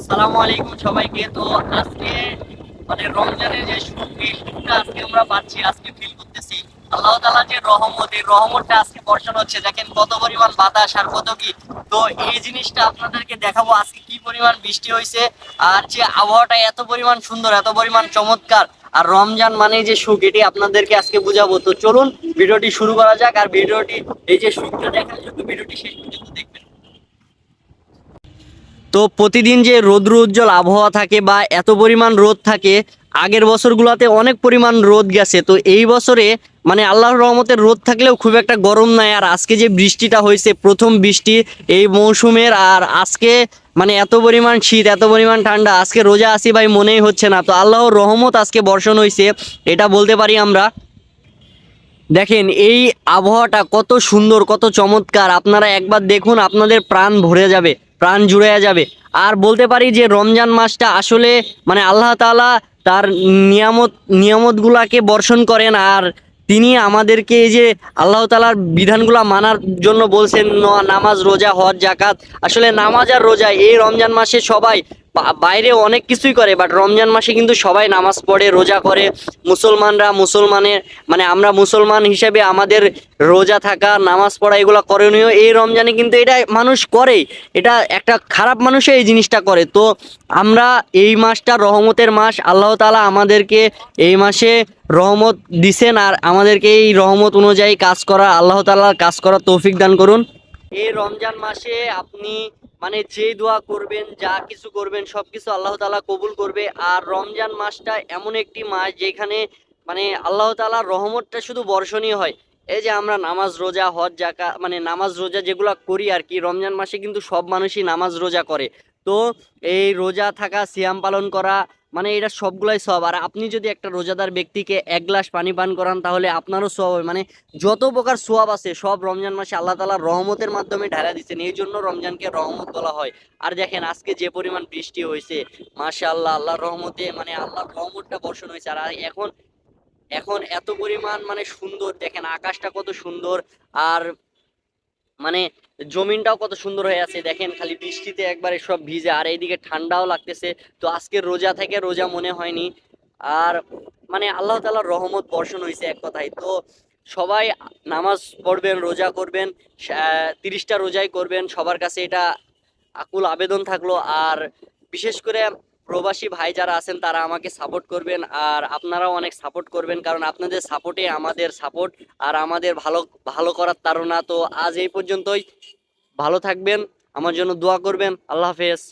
আসসালামু আলাইকুম সবাইকে। তো আজকে মানে রমজানের যে আজকে আমরা পাচ্ছি, আজকে ফিল করতেছি। আল্লাহ তাআলা যে রহমত, এই রহমতটা আজকে বর্ষণ হচ্ছে। দেখেন কত পরিমাণ বাতাস আর কত কি। তো এই জিনিসটা আপনাদেরকে দেখাবো আজকে কি পরিমাণ বৃষ্টি হয়েছে আর যে আবহাওয়াটা এত পরিমাণ সুন্দর, এত পরিমাণ চমৎকার। আর রমজান মানে যে সুখ, এটি আপনাদেরকে আজকে বুঝাবো। তো চলুন, ভিডিওটি শুরু করা যাক। আর ভিডিওটি, এই যে সুখটা দেখার জন্য ভিডিওটি শেষ পর্যন্ত দেখবেন। তো প্রতিদিন যে রৌদ্র উজ্জ্বল আবহাওয়া থাকে বা এত পরিমাণ রোদ থাকে, আগের বছরগুলোতে অনেক পরিমাণ রোদ গেছে। তো এই বছরে মানে আল্লাহর রহমতের রোদ থাকলেও খুব একটা গরম নাই। আর আজকে যে বৃষ্টিটা হয়েছে, প্রথম বৃষ্টি এই মৌসুমের, আর আজকে মানে এত পরিমাণ শীত, এত পরিমাণ ঠান্ডা, আজকে রোজা আসি ভাই মনেই হচ্ছে না। তো আল্লাহর রহমত আজকে বর্ষণ হয়েছে এটা বলতে পারি আমরা। দেখেন, এই আবহাওয়াটা কত সুন্দর, কত চমৎকার। আপনারা একবার দেখুন, আপনাদের প্রাণ ভরে যাবে। প্রাণ জুড়ে যাবে। আর বলতে পারি যে রমজান মাসটা আসলে মানে আল্লাহ তালা তার নিয়ামত, নিয়ামতগুলাকে বর্ষণ করেন আর তিনি আমাদেরকে এই যে আল্লাহ তালার বিধানগুলা মানার জন্য বলছেন নামাজ, রোজা, হজ জাকাত আসলে নামাজ আর রোজা এই রমজান মাসে সবাই বাইরে অনেক কিছুই করে বাট রমজান মাসে কিন্তু সবাই নামাজ পড়ে, রোজা করে। মুসলমানরা মুসলমানের মানে আমরা মুসলমান হিসেবে আমাদের রোজা থাকা, নামাজ পড়া এগুলো করণীয়। এই রমজানে কিন্তু এটা মানুষ করে এটা একটা খারাপ মানুষে এই জিনিসটা করে। তো আমরা এই মাসটা রহমতের মাস। আল্লাহ তালা আমাদেরকে এই মাসে রহমত দিছেন আর আমাদেরকে এই রহমত অনুযায়ী কাজ করা, আল্লাহ তাআলা কাজ করার তৌফিক দান করুন। এই রমজান মাসে আপনি মানে যে দোয়া করবেন, যা কিছু করবেন সব কিছু আল্লাহ তালা কবুল করবে। আর রমজান মাসটা এমন একটি মাস যেখানে মানে আল্লাহ তালার রহমতটা শুধু বর্ষণীয় হয়। এই যে আমরা নামাজ রোজা, হজ জাকা মানে নামাজ রোজা যেগুলো করি আর কি, রমজান মাসে কিন্তু সব মানুষই নামাজ রোজা করে। তো এই রোজা থাকা, সিয়াম পালন করা মানে এটা সবগুলাই সব। আর আপনি যদি একটা রোজাদার ব্যক্তিকে এক গ্লাস পানি পান করান, তাহলে আপনারও সব হবে। মানে যত প্রকার সোয়াব আছে, সব রমজান মাসে আল্লাহ তালা রহমতের মাধ্যমে ঢালা দিচ্ছেন এই জন্য রমজানকে রহমত বলা হয়। আর দেখেন, আজকে যে পরিমাণ বৃষ্টি হয়েছে মাশা আল্লাহ আল্লাহর রহমতে মানে আল্লাহর রহমতটা বর্ষণ হয়েছে। আর এখন এখন এত পরিমাণ মানে সুন্দর। দেখেন, আকাশটা কত সুন্দর। আর মানে জমিনটাও কত সুন্দর হয়ে আছে, দেখেন খালি বৃষ্টিতে একবারে সব ভিজে, আর এইদিকে ঠান্ডাও লাগতেছে। তো আজকে রোজা থেকে রোজা মনে হয়নি। আর মানে আল্লাহ তালার রহমত বর্ষণ হয়েছে এক কথায়। তো সবাই নামাজ পড়বেন, রোজা করবেন তিরিশটা রোজাই করবেন, সবার কাছে এটা আকুল আবেদন থাকল। আর বিশেষ করে প্রবাসী ভাই যারা আছেন, তারা আমাকে সাপোর্ট করবেন আর আপনারাও অনেক সাপোর্ট করবেন কারণ আপনাদের সাপোর্টে আমাদের সাপোর্ট আর আমাদের ভালো ভালো করার তারা তো আজ এই পর্যন্তই। ভালো থাকবেন, আমার জন্য দোয়া করবেন। আল্লাহ হাফেজ।